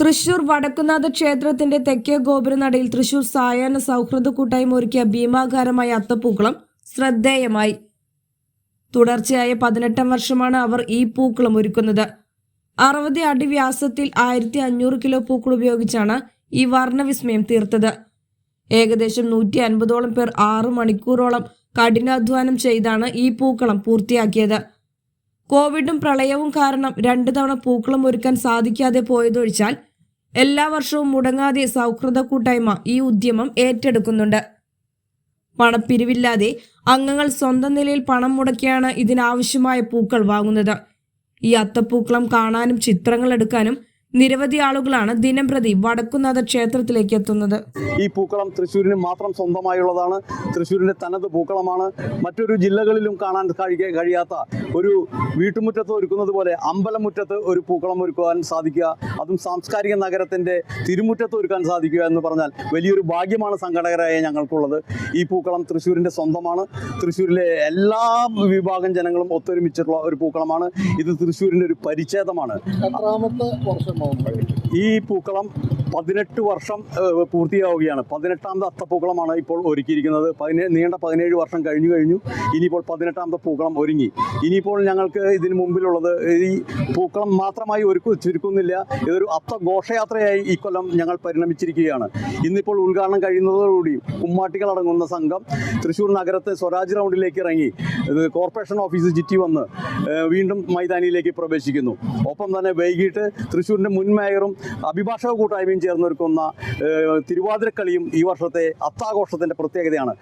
തൃശൂർ വടക്കുന്നാഥ ക്ഷേത്രത്തിന്റെ തെക്കേ ഗോപുരനടയിൽ തൃശൂർ സായാഹ്ന സൗഹൃദ കൂട്ടായ്മ ഒരുക്കിയ ഭീമാകാരമായ അത്തപ്പൂക്കളം ശ്രദ്ധേയമായി. തുടർച്ചയായ പതിനെട്ടാം വർഷമാണ് അവർ ഈ പൂക്കളം ഒരുക്കുന്നത്. അറുപത് അടി വ്യാസത്തിൽ ആയിരത്തി അഞ്ഞൂറ് കിലോ പൂക്കൾ ഉപയോഗിച്ചാണ് ഈ വർണവിസ്മയം തീർത്തത്. ഏകദേശം നൂറ്റി അൻപതോളം പേർ ആറു മണിക്കൂറോളം കഠിനാധ്വാനം ചെയ്താണ് ഈ പൂക്കളം പൂർത്തിയാക്കിയത്. കോവിഡും പ്രളയവും കാരണം രണ്ടു തവണ പൂക്കളം ഒരുക്കാൻ സാധിക്കാതെ പോയതൊഴിച്ചാൽ എല്ലാ വർഷവും മുടങ്ങാതെ സൗഹൃദ കൂട്ടായ്മ ഈ ഉദ്യമം ഏറ്റെടുക്കുന്നുണ്ട്. പണപ്പിരിവില്ലാതെ അംഗങ്ങൾ സ്വന്തം നിലയിൽ പണം മുടക്കിയാണ് ഇതിനാവശ്യമായ പൂക്കൾ വാങ്ങുന്നത്. ഈ അത്തപ്പൂക്കളം കാണാനും ചിത്രങ്ങൾ എടുക്കാനും നിരവധി ആളുകളാണ് ദിനംപ്രതി വടക്കുന്നാഥ ക്ഷേത്രത്തിലേക്ക് എത്തുന്നത്. ഈ പൂക്കളം തൃശ്ശൂരിന് മാത്രം സ്വന്തമായുള്ളതാണ്. തൃശ്ശൂരിന്റെ തനത് പൂക്കളമാണ്. മറ്റൊരു ജില്ലകളിലും കാണാൻ കഴിയ കഴിയാത്ത ഒരു വീട്ടുമുറ്റത്ത് ഒരുക്കുന്നത് പോലെ അമ്പലമുറ്റത്ത് ഒരു പൂക്കളം ഒരുക്കുവാൻ സാധിക്കുക അതും സാംസ്കാരിക നഗരത്തിന്റെ തിരുമുറ്റത്ത് ഒരുക്കാൻ സാധിക്കുക എന്ന് പറഞ്ഞാൽ വലിയൊരു ഭാഗ്യമാണ് സംഘടകരായ ഞങ്ങൾക്കുള്ളത്. ഈ പൂക്കളം തൃശ്ശൂരിന്റെ സ്വന്തമാണ്. തൃശ്ശൂരിലെ എല്ലാ വിഭാഗം ജനങ്ങളും ഒത്തൊരുമിച്ചിട്ടുള്ള ഒരു പൂക്കളമാണ്. ഇത് തൃശ്ശൂരിന്റെ ഒരു പരിച്ഛേദമാണ്. ഈ പൂക്കളം പതിനെട്ട് വർഷം പൂർത്തിയാവുകയാണ്. പതിനെട്ടാമത്തെ അത്തപ്പൂക്കളമാണ് ഇപ്പോൾ ഒരുക്കിയിരിക്കുന്നത്. പതിനേ നീണ്ട പതിനേഴ് വർഷം കഴിഞ്ഞു കഴിഞ്ഞു. ഇനിയിപ്പോൾ പതിനെട്ടാമത്തെ പൂക്കളം ഒരുങ്ങി. ഇനിയിപ്പോൾ ഞങ്ങൾക്ക് ഇതിന് മുമ്പിലുള്ളത് ഈ പൂക്കളം മാത്രമായി ഒരുക്കു ചുരുക്കുന്നില്ല. ഇതൊരു അത്ത ഘോഷയാത്രയായി ഈ കൊല്ലം ഞങ്ങൾ പരിണമിച്ചിരിക്കുകയാണ്. ഇന്നിപ്പോൾ ഉദ്ഘാടനം കഴിയുന്നതോടുകൂടി കുമ്മാട്ടികൾ അടങ്ങുന്ന സംഘം തൃശ്ശൂർ നഗരത്തെ സ്വരാജ് റൗണ്ടിലേക്ക് ഇറങ്ങി. കോർപ്പറേഷൻ ഓഫീസ് ചുറ്റി വന്ന് വീണ്ടും മൈതാനിയിലേക്ക് പ്രവേശിക്കുന്നു. ഒപ്പം തന്നെ വൈകിട്ട് തൃശ്ശൂരിന്റെ മുൻ മേയറും അഭിഭാഷക കൂട്ടായ്മയും ചേർന്നൊരുക്കുന്ന തിരുവാതിരക്കളിയും ഈ വർഷത്തെ അത്താഘോഷത്തിന്റെ പ്രത്യേകതയാണ്.